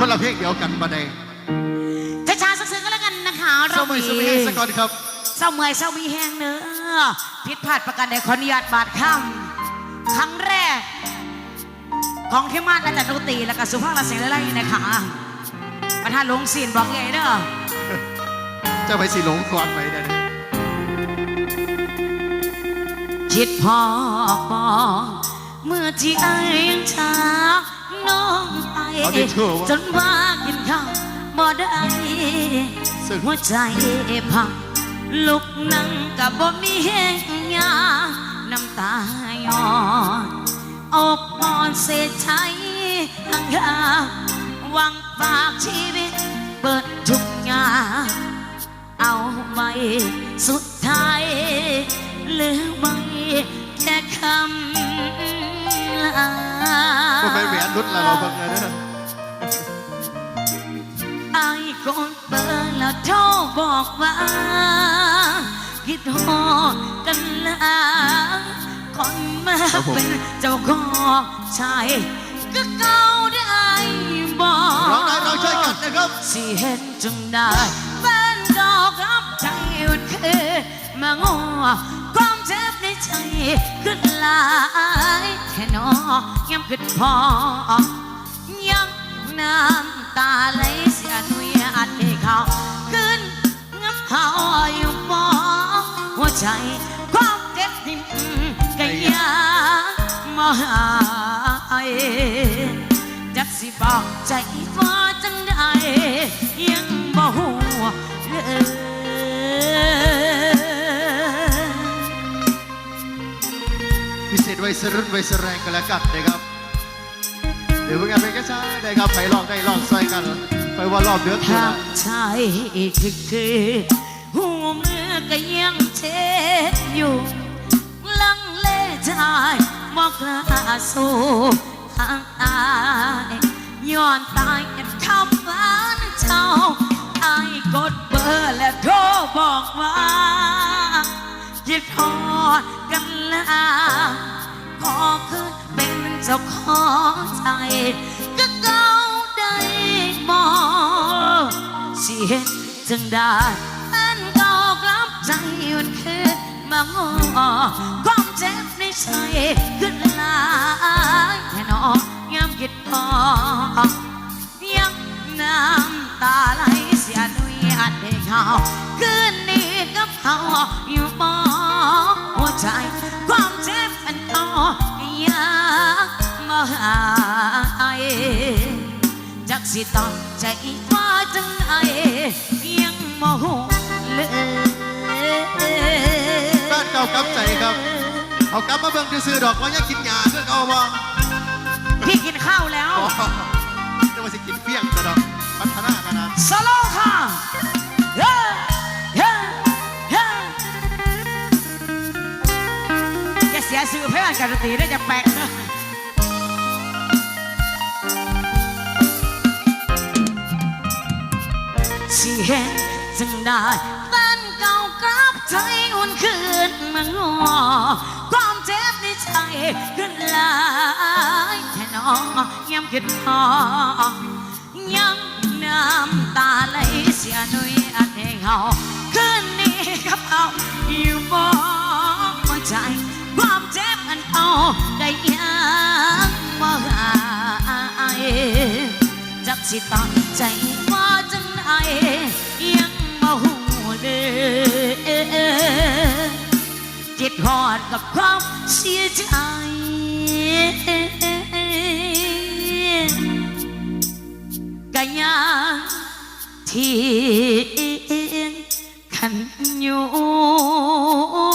คนละเพลงเดียวกันมาในช้าๆสักๆก็แล้วกันนะคะเศร้าไม่สมัยสกอนครับเศร้าเมื่อยเศร้ามีแห้งเนื้อผิดพลาดประการใดขออนุญาตบาดค่ำครั้งแรก ของที่มาอาจารย์ดนตรีและก็สุภาพละเสียงไล่ๆนะคะประธานหลวงศีลบอกไงเด้อเจะไปสีหลงก่อนไปเดี๋ยวนี้คิดพอบอกเมื่อที่ไอ้ยังช้า น้องไป เอาดิเถอะวะ จนว่ากินข้าวบ่ได้ซึ่งหัวใจพังลุกนั่งกับบ่มีแห้งยาน้ำตาย้อนอกอ่อนเสียใจทั้งยาหวังฝากชีวิต เปิดทุกอย่างเอาไว้สุดท้ายเหลือไว้ นรุดแล้วเราเพิ่งเลยเด้อไอ้คนเปิดแล้วโทรบอกว่าคิดฮอดกันละคนมาเป็นเจ้าของชายก็เก่าได้บอกร้องได้เราช่วยกันนะครับสิเห็นจังได้บ้านดอกรับใจวันคือมางัวความ เจ็บในใจขึ้นหลายแค่นอย้ำขึ้นพอยังน้ำตาไหลเสียนุยอัดให้เขาขึ้นงับเขาอยู่ปอหัวใจความเจ็บทิ่มก็ยังมาหายจักสิบอกใจว่าจังใดยัง พิเศษไว้สรุ่นไว้สแรงกันแล้วกันนะครับเดี๋ยวพวกงานเป็นกระชาได้ครับไปลองได้ลองซอยกัน ไปว่ารอบเดือดเท่าทานั้งนชายคือคือหัวมือก็ยังเช็ดอยู่ลังเลใจบอกลาสู้ทางอายย้อนตายกันคำบ้านเจ้าไอายกดเบอร์และโทรบอกว่า คิดทอดกันแล้วขอคืนเป็นเจ้าของใจก็เก่าได้บอกสิเห็นจึงได้อันเก่ากลับใจมันคือมางอความเจ็บในใจขึ้นลายแค่นอยามคิดพอ สิต้องใจว่าจังไอยังโมโหเลยบ้านเก่ากลับใจครับเอากลับมาเบิ่งซื้อๆดอกว่ายังกินหยาเพื่อเอาบ่พี่กินข้าวแล้วอ๋อจะว่าสิกินเฟี้ยงจะดอกพัฒนากันนะสโลว์ค่ะเฮ้เฮ้เฮ้อย่าเสียสื่อเพื่อนกันดนตรีได้จะแปลกนะ สิเห็นจึงได้บ้านเก่ากลับใจอุ่นคืนมางอความเจ็บในใจขึ้นหลายแค่นองยามคิดพอยังน้ำตาไหลเสียหนุ่ยอันให้เขาคืนนี้กับเขาอยู่บ่หัวใจความเจ็บอันเอาได้ยังบ่หายจักสิตั้งใจว่าจังได จิดหอดกับความเสียใจก็ยังที่ขันอยู่